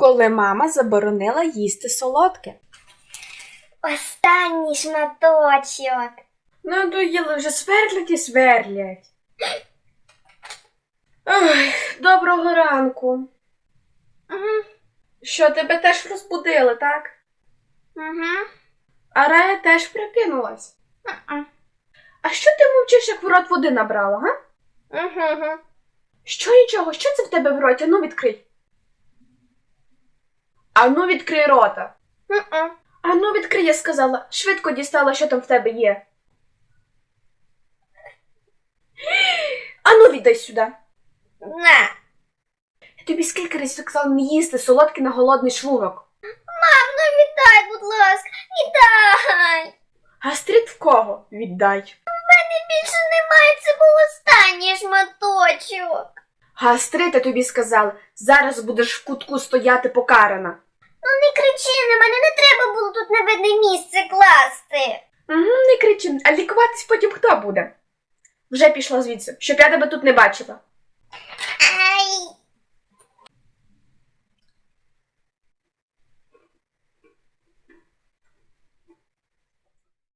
коли мама заборонила їсти солодке. Останній шматочок. Надоїли вже сверлять і сверлять. Ой, доброго ранку. Угу. Що, тебе теж розбудили, так? Угу. А Рая теж прикинулась. Угу. А що ти мовчиш, як в рот води набрала, га? Угу. Що нічого, що це в тебе в роті? Ану відкрий. Ану відкрий рота. Угу. Ану відкрий, я сказала. Швидко дістала, що там в тебе є. Ану віддай сюди. На. Я тобі скільки разів казала не їсти солодкий на голодний шлунок. Мам, ну віддай, будь ласка, віддай. Гастрит в кого? Віддай. У мене Більше немає, це був останній шматочок. Гастрит, я тобі сказала, зараз будеш в кутку стояти покарана. Ну не кричи на мене, не треба було тут на видне місце класти. Угу, не кричи, а лікуватись потім хто буде? Вже пішла звідси, щоб я тебе тут не бачила.